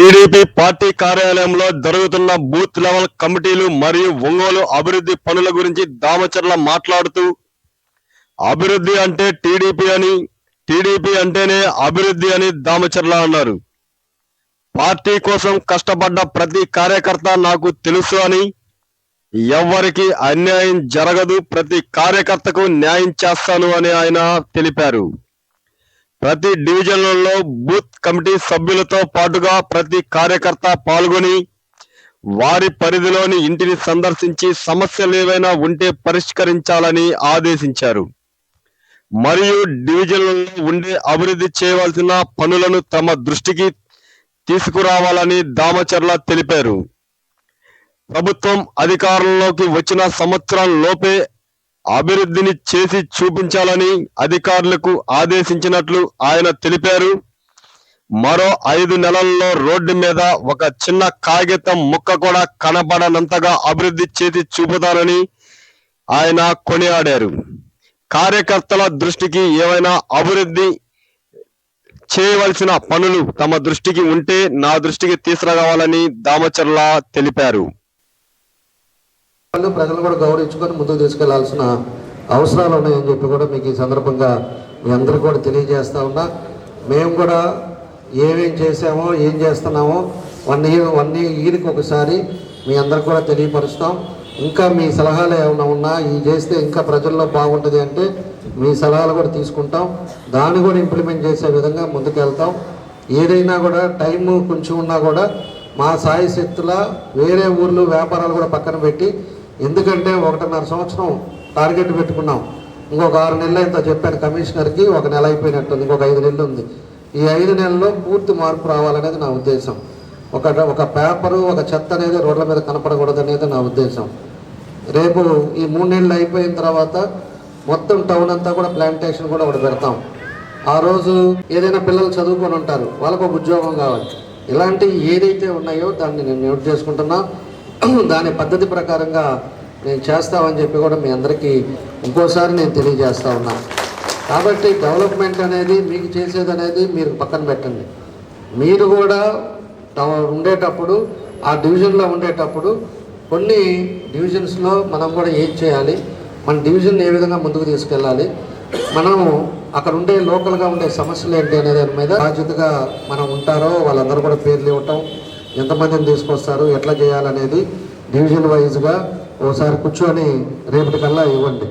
TDP party కార్యాలయంలో జరుగుతున్న booth level కమిటీలు మరియు ఒంగోలు అభివృద్ధి పనుల గురించి దామచర్ల మాట్లాడుతూ అభివృద్ధి అంటే టీడీపీ అని టీడీపీ అంటేనే అభివృద్ధి అని దామచర్ల అన్నారు. పార్టీ కోసం కష్టపడ్డ ప్రతి కార్యకర్త నాకు తెలుసు అని ఎవ్వరికి అన్యాయం జరగదు ప్రతి కార్యకర్తకు న్యాయం చేస్తాను అని ఆయన తెలిపారు. ప్రతి డివిజన్లలో బూత్ కమిటీ సభ్యులతో పాటుగా ప్రతి కార్యకర్త పాల్గొని వారి పరిధిలోని ఇంటిని సందర్శించి సమస్యలు ఏవైనా ఉంటే పరిష్కరించాలని ఆదేశించారు. మరియు డివిజన్లలో ఉండే అభివృద్ధి చేయవలసిన పనులను తమ దృష్టికి తీసుకురావాలని దామచర్ల తెలిపారు. ప్రభుత్వం అధికారంలోకి వచ్చిన సంవత్సరం లోపే అభివృద్ధిని చేసి చూపించాలని అధికారులకు ఆదేశించినట్లు ఆయన తెలిపారు. మరో ఐదు నెలల్లో రోడ్డు మీద ఒక చిన్న కాగితం ముక్క కూడా కనబడనంతగా అభివృద్ధి చేసి చూపుతారని ఆయన కొనియాడారు. కార్యకర్తల దృష్టికి ఏమైనా అభివృద్ధి చేయవలసిన పనులు తమ దృష్టికి ఉంటే నా దృష్టికి తీసుకురావాలని దామచర్ల తెలిపారు. వాళ్ళు ప్రజలు కూడా గౌరవించుకొని ముందుకు తీసుకెళ్ళాల్సిన అవసరాలు ఉన్నాయని చెప్పి కూడా మీకు ఈ సందర్భంగా మీ అందరికీ కూడా తెలియజేస్తా ఉన్నా. మేము కూడా ఏమేం చేసామో ఏం చేస్తున్నామో వన్ ఇయర్ వన్ ఇయర్కి ఒకసారి మీ అందరికి కూడా తెలియపరుస్తాం. ఇంకా మీ సలహాలు ఏమైనా ఉన్నా ఈ చేస్తే ఇంకా ప్రజల్లో బాగుంటుంది అంటే మీ సలహాలు కూడా తీసుకుంటాం. దాన్ని కూడా ఇంప్లిమెంట్ చేసే విధంగా ముందుకెళ్తాం. ఏదైనా కూడా టైం కొంచెం ఉన్నా కూడా మా సాయి శక్తుల వేరే ఊర్లు వ్యాపారాలు కూడా పక్కన పెట్టి ఎందుకంటే ఒకటిన్నర సంవత్సరం టార్గెట్ పెట్టుకున్నాం. ఇంకొక ఆరు నెలలు ఇంత చెప్పాను కమిషనర్కి ఒక నెల అయిపోయినట్టుంది ఇంకొక ఐదు నెలలు ఉంది. ఈ ఐదు నెలల్లో పూర్తి మార్పు రావాలనేది నా ఉద్దేశం. ఒక ఒక పేపరు ఒక చెత్త అనేది రోడ్ల మీద కనపడకూడదు అనేది నా ఉద్దేశం. రేపు ఈ మూడు నెలలు అయిపోయిన తర్వాత మొత్తం టౌన్ అంతా కూడా ప్లాంటేషన్ కూడా ఒకటి పెడతాం. ఆ రోజు ఏదైనా పిల్లలు చదువుకొని ఉంటారు వాళ్ళకు ఒక ఉద్యోగం కావాలి. ఇలాంటివి ఏదైతే ఉన్నాయో దాన్ని నేను నోట్ చేసుకుంటున్నా. దాని పద్ధతి ప్రకారంగా నేను చేస్తామని చెప్పి కూడా మీ అందరికీ ఇంకోసారి నేను తెలియజేస్తా ఉన్నాను కాబట్టి డెవలప్మెంట్ అనేది మీకు చేసేది అనేది మీరు పక్కన పెట్టండి. మీరు కూడా టవ- ఉండేటప్పుడు ఆ డివిజన్లో ఉండేటప్పుడు కొన్ని డివిజన్స్లో మనం కూడా ఏం చేయాలి మన డివిజన్ ఏ విధంగా ముందుకు తీసుకెళ్ళాలి మనము అక్కడ ఉండే లోకల్గా ఉండే సమస్యలు ఏంటి అనే దాని మీద బాధ్యతగా మనం ఉంటారో వాళ్ళందరూ కూడా పేర్లు ఇవ్వటం ఎంతమందిని తీసుకొస్తారు ఎట్లా చేయాలనేది డివిజన్ వైజ్గా ఓసారి కూర్చొని రేపటికల్లా ఇవ్వండి.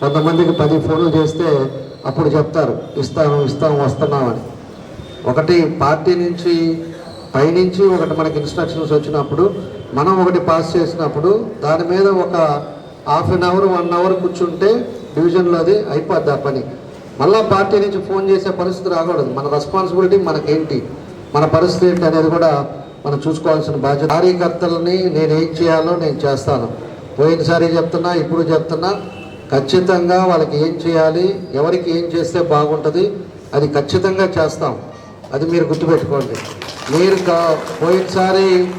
కొంతమందికి పది ఫోన్లు చేస్తే అప్పుడు చెప్తారు ఇస్తాను ఇస్తాం వస్తున్నామని. ఒకటి పార్టీ నుంచి పైనుంచి ఒకటి మనకి ఇన్స్ట్రక్షన్స్ వచ్చినప్పుడు మనం ఒకటి పాస్ చేసినప్పుడు దాని మీద ఒక half an hour one hour కూర్చుంటే డివిజన్లో అది అయిపోద్ది ఆ పని. మళ్ళీ పార్టీ నుంచి ఫోన్ చేసే పరిస్థితి రాకూడదు. మన రెస్పాన్సిబిలిటీ మనకేంటి? మన పరిస్థితి ఏంటి అనేది కూడా మనం చూసుకోవాల్సిన బాధ్యత కార్యకర్తలని నేను ఏం చేయాలో నేను చేస్తాను. పోయినసారి చెప్తున్నా ఇప్పుడు చెప్తున్నా ఖచ్చితంగా వాళ్ళకి ఏం చేయాలి ఎవరికి ఏం చేస్తే బాగుంటుంది అది ఖచ్చితంగా చేస్తాం. అది మీరు గుర్తుపెట్టుకోండి. మీరు కా- పోయినసారి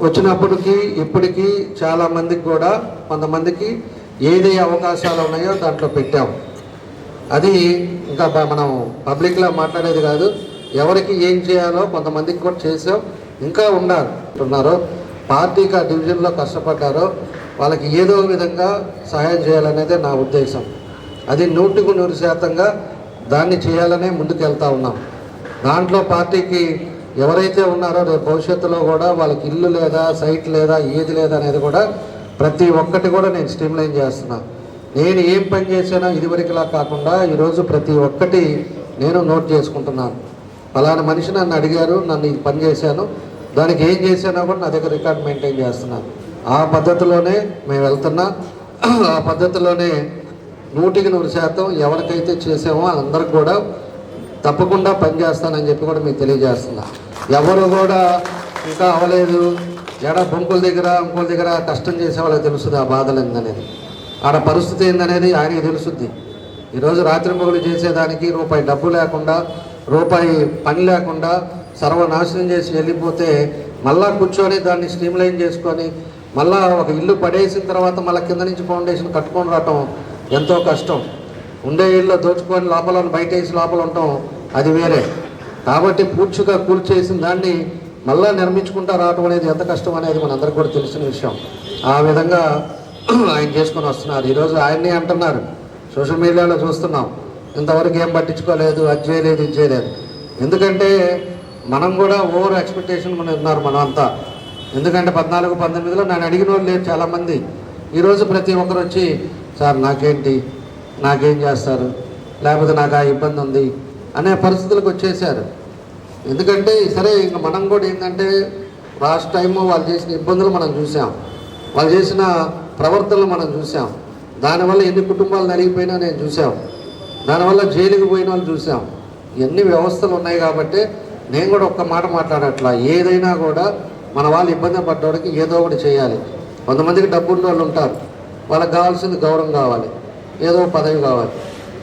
వచ్చినప్పటికీ ఇప్పటికీ చాలా మందికి కూడా కొంతమందికి ఏది అవకాశాలు ఉన్నాయో దాంట్లో పెట్టాం. అది ఇంకా మనం పబ్లిక్లో మాట్లాడేది కాదు. ఎవరికి ఏం చేయాలో కొంతమందికి కూడా చేసాం. ఇంకా ఉన్నారు పార్టీకి ఆ డివిజన్లో కష్టపడ్డారో వాళ్ళకి ఏదో విధంగా సహాయం చేయాలనేదే నా ఉద్దేశం. అది నూటికి నూరు శాతంగా దాన్ని చేయాలనే ముందుకు వెళ్తా ఉన్నాం. దాంట్లో పార్టీకి ఎవరైతే ఉన్నారో రేపు భవిష్యత్తులో కూడా వాళ్ళకి ఇల్లు లేదా సైట్ లేదా ఏది లేదా అనేది కూడా ప్రతి ఒక్కటి కూడా నేను స్ట్రీమ్లైన్ చేస్తున్నా. నేను ఏం పని చేశానో ఇదివరకులా కాకుండా ఈరోజు ప్రతి ఒక్కటి నేను నోట్ చేసుకుంటున్నాను. ఫలానా మనిషి నన్ను అడిగారు నన్ను ఇది పని చేశాను. దానికి ఏం చేశానో కూడా నా దగ్గర రికార్డ్ మెయింటైన్ చేస్తున్నాను. ఆ పద్ధతిలోనే మేము వెళ్తున్నా. ఆ పద్ధతిలోనే నూటికి నూరు శాతం ఎవరికైతే చేసామో అందరికి కూడా తప్పకుండా పనిచేస్తానని చెప్పి కూడా మీకు తెలియజేస్తున్నా. ఎవరు కూడా ఇంకా అవ్వలేదు. ఎడ బొంకుల దగ్గర ఇంకోల దగ్గర కష్టం చేసే వాళ్ళకి తెలుస్తుంది ఆ బాధలు ఏందనేది. ఆడ పరిస్థితి ఏందనేది ఆయనకి తెలుస్తుంది ఈరోజు రాత్రి మొగులు చేసేదానికి రూపాయి డబ్బు లేకుండా రూపాయి పని లేకుండా సర్వనాశనం చేసి వెళ్ళిపోతే మళ్ళా కూర్చొని దాన్ని స్ట్రీమ్లైన్ చేసుకొని మళ్ళా ఒక ఇల్లు పడేసిన తర్వాత మళ్ళీ కింద నుంచి ఫౌండేషన్ కట్టుకొని రావటం ఎంతో కష్టం. ఉండే ఇల్లు దోచుకొని లోపల బయట వేసి లోపల ఉండటం అది వేరే. కాబట్టి పూర్తిగా కూల్చేసిన దాన్ని మళ్ళా నిర్మించుకుంటా రావడం అనేది ఎంత కష్టం అనేది మనందరికీ కూడా తెలిసిన విషయం. ఆ విధంగా ఆయన చేసుకొని వస్తున్నారు. ఈరోజు ఆయన్ని అంటున్నారు. సోషల్ మీడియాలో చూస్తున్నాం. ఇంతవరకు ఏం పట్టించుకోలేదు అది చేయలేదు ఇది చేయలేదు. ఎందుకంటే మనం కూడా ఓవర్ ఎక్స్పెక్టేషన్ మనం ఉన్నారు మనం అంతా ఎందుకంటే పద్నాలుగు పంతొమ్మిదిలో నన్ను అడిగిన వాళ్ళు లేరు చాలామంది. ఈరోజు ప్రతి ఒక్కరు వచ్చి సార్ నాకేంటి? నాకేం చేస్తారు? లేకపోతే నాకు ఆ ఇబ్బంది ఉంది అనే పరిస్థితులకు వచ్చేసారు ఎందుకంటే సరే ఇంక మనం కూడా ఏంటంటే లాస్ట్ టైము వాళ్ళు చేసిన ఇబ్బందులు మనం చూసాం. వాళ్ళు చేసిన ప్రవర్తనలు మనం చూసాం. దానివల్ల ఎన్ని కుటుంబాలు నలిగిపోయినా నేను చూసాం. దానివల్ల జైలుకి పోయిన వాళ్ళు చూసాం. ఎన్ని వ్యవస్థలు ఉన్నాయి కాబట్టి నేను కూడా ఒక్క మాట మాట్లాడట్లా. ఏదైనా కూడా మన వాళ్ళు ఇబ్బంది పడ్డవాడికి ఏదో ఒకటి చేయాలి. కొంతమందికి డబ్బు వాళ్ళు ఉంటారు. వాళ్ళకి కావాల్సింది గౌరవం కావాలి. ఏదో పదవి కావాలి.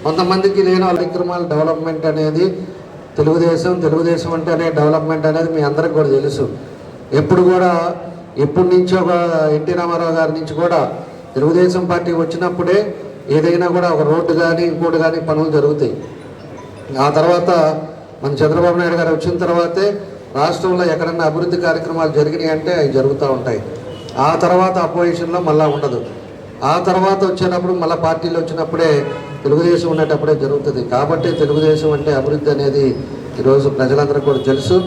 కొంతమందికి లేని వాళ్ళ డెవలప్మెంట్ అనేది తెలుగుదేశం తెలుగుదేశం అంటేనే డెవలప్మెంట్ అనేది మీ అందరికి కూడా తెలుసు. ఎప్పుడు కూడా ఎప్పటి నుంచి ఒక ఎన్టీ రామారావు గారి నుంచి కూడా తెలుగుదేశం పార్టీ వచ్చినప్పుడే ఏదైనా కూడా ఒక రోడ్డు కానీ ఇంకోటి కానీ పనులు జరుగుతాయి. ఆ తర్వాత మన చంద్రబాబు నాయుడు గారు వచ్చిన తర్వాతే రాష్ట్రంలో ఎక్కడన్నా అభివృద్ధి కార్యక్రమాలు జరిగినాయి అంటే అవి జరుగుతూ ఉంటాయి. ఆ తర్వాత అపోజిషన్లో మళ్ళా ఉండదు. ఆ తర్వాత వచ్చేటప్పుడు మళ్ళీ పార్టీలు వచ్చినప్పుడే తెలుగుదేశం ఉండేటప్పుడే జరుగుతుంది. కాబట్టి తెలుగుదేశం అంటే అభివృద్ధి అనేది ఈరోజు ప్రజలందరికీ కూడా తెలుసు.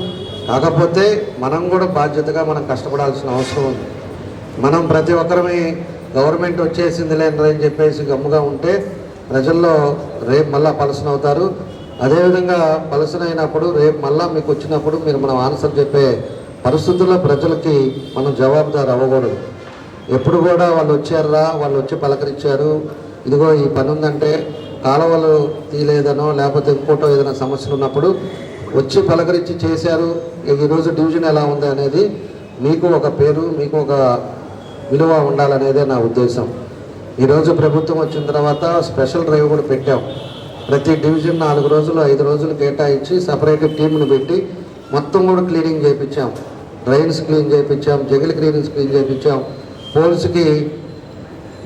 కాకపోతే మనం కూడా బాధ్యతగా మనం కష్టపడాల్సిన అవసరం ఉంది. మనం ప్రతి ఒక్కరమే గవర్నమెంట్ వచ్చేసింది లేని చెప్పేసి గమ్ముగా ఉంటే ప్రజల్లో రేపు మళ్ళా పలసన అవుతారు అదేవిధంగా పలసన అయినప్పుడు రేపు మళ్ళా మీకు వచ్చినప్పుడు మీరు మనం ఆన్సర్ చెప్పే పరిస్థితుల్లో ప్రజలకి మనం జవాబుదారు అవ్వకూడదు. ఎప్పుడు కూడా వాళ్ళు వచ్చారా వాళ్ళు వచ్చి పలకరించారు. ఇదిగో ఈ పని ఉందంటే కాలువలు తీయలేదనో లేకపోతే ఇంకోటో ఏదైనా సమస్యలు ఉన్నప్పుడు వచ్చి పలకరించి చేశారు. ఈరోజు డివిజన్ ఎలా ఉంది అనేది మీకు ఒక పేరు మీకు ఒక విలువ ఉండాలనేదే నా ఉద్దేశం. ఈరోజు ప్రభుత్వం వచ్చిన తర్వాత స్పెషల్ డ్రైవ్ కూడా పెట్టాం. ప్రతి డివిజన్ నాలుగు రోజులు ఐదు రోజులు కేటాయించి సపరేట్ టీంను పెట్టి మొత్తం కూడా క్లీనింగ్ చేయించాం. డ్రైన్స్ క్లీన్ చేయించాం జగిలి క్లీనింగ్స్ క్లీన్ చేయించాం. పోల్స్కి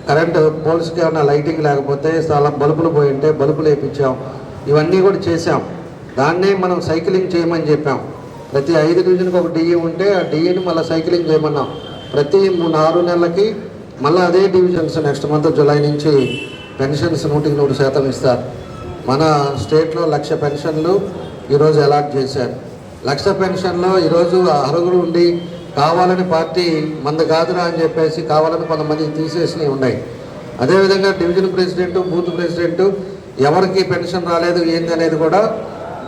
కరెంటు పోల్స్కి ఏమైనా లైటింగ్ లేకపోతే చాలా బల్బులు పోయి ఉంటే బల్బులు వేయించాం. ఇవన్నీ కూడా చేసాం దాన్నే మనం సైక్లింగ్ చేయమని చెప్పాం. ప్రతి ఐదు డివిజన్కి ఒక డిఈ ఉంటే ఆ డిఈని మళ్ళీ సైక్లింగ్ చేయమన్నాం. ప్రతి మూడు ఆరు నెలలకి మళ్ళీ అదే డివిజన్స్ నెక్స్ట్ మంత్ జూలై నుంచి పెన్షన్స్ నూటికి నూరు శాతం ఇస్తారు. మన స్టేట్లో లక్ష పెన్షన్లు ఈరోజు అలాట్ చేశారు. లక్ష పెన్షన్లో ఈరోజు అర్హులు ఉండి కావాలని పార్టీ మంద కాదురా అని చెప్పేసి కావాలని కొంతమంది తీసేసినవి ఉన్నాయి. అదేవిధంగా డివిజన్ ప్రెసిడెంట్ బూత్ ప్రెసిడెంట్ ఎవరికి పెన్షన్ రాలేదు ఏంది అనేది కూడా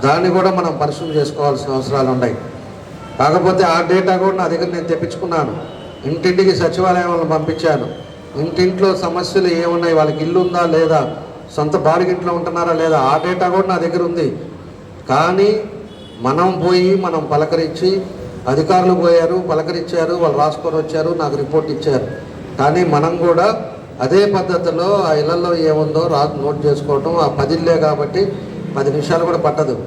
దాన్ని కూడా మనం పరిశీలన చేసుకోవాల్సిన అవసరాలు ఉన్నాయి. కాకపోతే ఆ డేటా కూడా నా దగ్గర నేను తెప్పించుకున్నాను. ఇంటింటికి సచివాలయం పంపించాను. ఇంటింట్లో సమస్యలు ఏమున్నాయి? వాళ్ళకి ఇల్లు ఉందా లేదా? సొంత బాడిగింట్లో ఉంటున్నారా లేదా? ఆ డేటా కూడా నా దగ్గర ఉంది. కానీ మనం పోయి మనం పలకరించి అధికారులు పోయారు పలకరించారు వాళ్ళు రాసుకొని వచ్చారు నాకు రిపోర్ట్ ఇచ్చారు. కానీ మనం కూడా అదే పద్ధతిలో ఆ ఇళ్ళలో ఏముందో రా నోట్ చేసుకోవటం ఆ పదిల్లే కాబట్టి పది నిమిషాలు కూడా పట్టదు.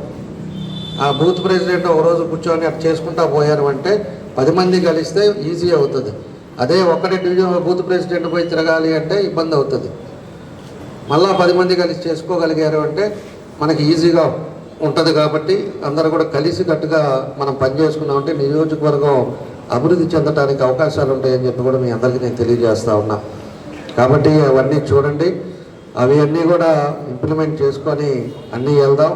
ఆ బూత్ ప్రెసిడెంట్ ఒక రోజు కూర్చొని అట్లా చేసుకుంటా పోయారు అంటే పది మంది కలిస్తే ఈజీ అవుతుంది. అదే ఒక్కడే డివిజన్ బూత్ ప్రెసిడెంట్ పోయి తిరగాలి అంటే ఇబ్బంది అవుతుంది. మళ్ళా పది మంది కలిసి చేసుకోగలిగారు అంటే మనకి ఈజీగా ఉంటుంది కాబట్టి అందరూ కూడా కలిసి కట్టుగా మనం పనిచేసుకున్నామంటే నియోజకవర్గం అభివృద్ధి చెందడానికి అవకాశాలు ఉంటాయని చెప్పి కూడా మీ అందరికీ నేను తెలియజేస్తూ ఉన్నా. కాబట్టి అవన్నీ చూడండి. అవి అన్నీ కూడా ఇంప్లిమెంట్ చేసుకొని అన్నీ వెళ్దాం.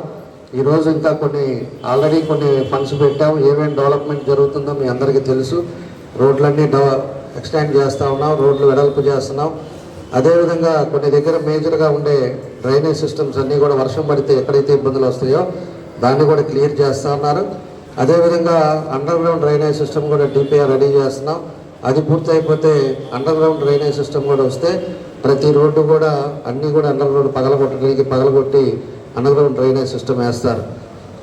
ఈరోజు ఇంకా కొన్ని ఆల్రెడీ కొన్ని ఫండ్స్ పెట్టాం. ఏమేమి డెవలప్మెంట్ జరుగుతుందో మీ అందరికీ తెలుసు. రోడ్లన్నీ డెవ ఎక్స్టెండ్ చేస్తూ ఉన్నాం. రోడ్లు వెడల్పు చేస్తున్నాం. అదేవిధంగా కొన్ని దగ్గర మేజర్గా ఉండే డ్రైనేజ్ సిస్టమ్స్ అన్నీ కూడా వర్షం పడితే ఎక్కడైతే ఇబ్బందులు వస్తాయో దాన్ని కూడా క్లియర్ చేస్తూ ఉన్నారు. అదేవిధంగా అండర్ గ్రౌండ్ డ్రైనేజ్ సిస్టమ్ కూడా డిపిఆర్ రెడీ చేస్తున్నాం. అది పూర్తయిపోతే underground under ground drainage system కూడా వస్తే ప్రతి రోడ్డు కూడా అన్నీ కూడా అండర్ గ్రౌండ్ పగలగొట్టడానికి పగలగొట్టి అండర్గ్రౌండ్ డ్రైనేజ్ సిస్టమ్ వేస్తారు.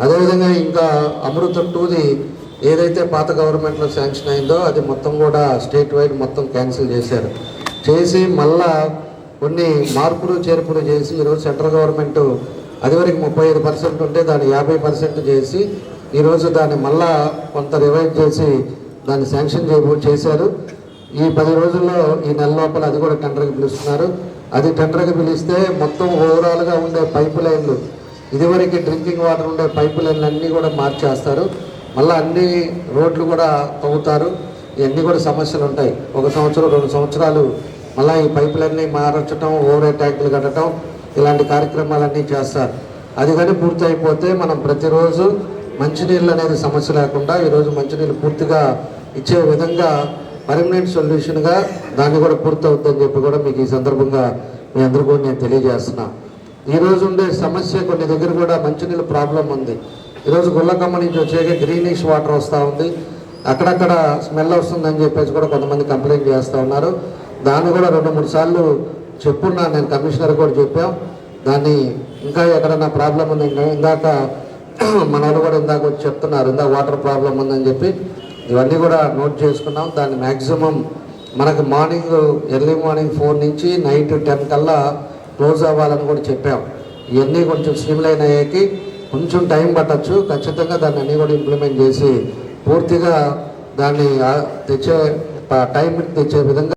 అదేవిధంగా ఇంకా అమృత టూది ఏదైతే పాత గవర్నమెంట్లో శాంక్షన్ అయిందో అది మొత్తం కూడా స్టేట్ వైడ్ మొత్తం క్యాన్సిల్ చేశారు. చేసి మళ్ళా కొన్ని మార్పులు చేర్పులు చేసి ఈరోజు సెంట్రల్ గవర్నమెంట్ అదివరకు ముప్పై ఐదు పర్సెంట్ ఉంటే దాన్ని యాభై పర్సెంట్ చేసి ఈరోజు దాన్ని మళ్ళా కొంత రివైవ్ చేసి దాన్ని శాంక్షన్ చేయబో చేశారు. ఈ పది రోజుల్లో ఈ నెల లోపల అది కూడా టెండర్కి పిలుస్తున్నారు. అది టెండర్కి పిలిస్తే మొత్తం ఓవరాల్గా ఉండే పైప్ లైన్లు ఇదివరకు డ్రింకింగ్ వాటర్ ఉండే పైప్ లైన్లు అన్నీ కూడా మార్చేస్తారు. మళ్ళీ అన్ని రోడ్లు కూడా తవ్వుతారు. ఇవన్నీ కూడా సమస్యలు ఉంటాయి. ఒక సంవత్సరం రెండు సంవత్సరాలు మళ్ళీ ఈ పైపులన్నీ మార్చడం ఓవర్ ట్యాంకులు కట్టడం ఇలాంటి కార్యక్రమాలన్నీ చేస్తారు. అది కానీ పూర్తయిపోతే మనం ప్రతిరోజు మంచినీళ్ళు అనేది సమస్య లేకుండా ఈరోజు మంచినీళ్ళు పూర్తిగా ఇచ్చే విధంగా పర్మనెంట్ సొల్యూషన్గా దాన్ని కూడా పూర్తవుతుందని చెప్పి కూడా మీకు ఈ సందర్భంగా మీ అందరు కూడా నేను తెలియజేస్తున్నా. ఈరోజు ఉండే సమస్య కొన్ని దగ్గర కూడా మంచినీళ్ళ ప్రాబ్లం ఉంది. ఈరోజు గుల్లకమ్మ నుంచి వచ్చే గ్రీనిష్ వాటర్ వస్తూ ఉంది. అక్కడక్కడ స్మెల్ వస్తుందని చెప్పేసి కూడా కొంతమంది కంప్లైంట్ చేస్తూ ఉన్నారు. దాన్ని కూడా రెండు మూడు సార్లు చెప్పున్నా నేను కమిషనర్ కూడా చెప్పాం. దాన్ని ఇంకా ఎక్కడన్నా ప్రాబ్లం ఉంది ఇందాక మన వాళ్ళు కూడా ఇందాక వచ్చి చెప్తున్నారు ఇందాక వాటర్ ప్రాబ్లం ఉందని చెప్పి. ఇవన్నీ కూడా నోట్ చేసుకున్నాం. దాన్ని మ్యాక్సిమం మనకు మార్నింగ్ ఎర్లీ మార్నింగ్ ఫోర్ నుంచి నైట్ టెన్ కల్లా క్లోజ్ అవ్వాలని కూడా చెప్పాం. ఇవన్నీ కొంచెం స్ట్రీమ్లైన్ అయ్యాకి కొంచెం టైం పట్టచ్చు. ఖచ్చితంగా దాన్ని అన్నీ కూడా ఇంప్లిమెంట్ చేసి పూర్తిగా దాన్ని తెచ్చే టైం తెచ్చే విధంగా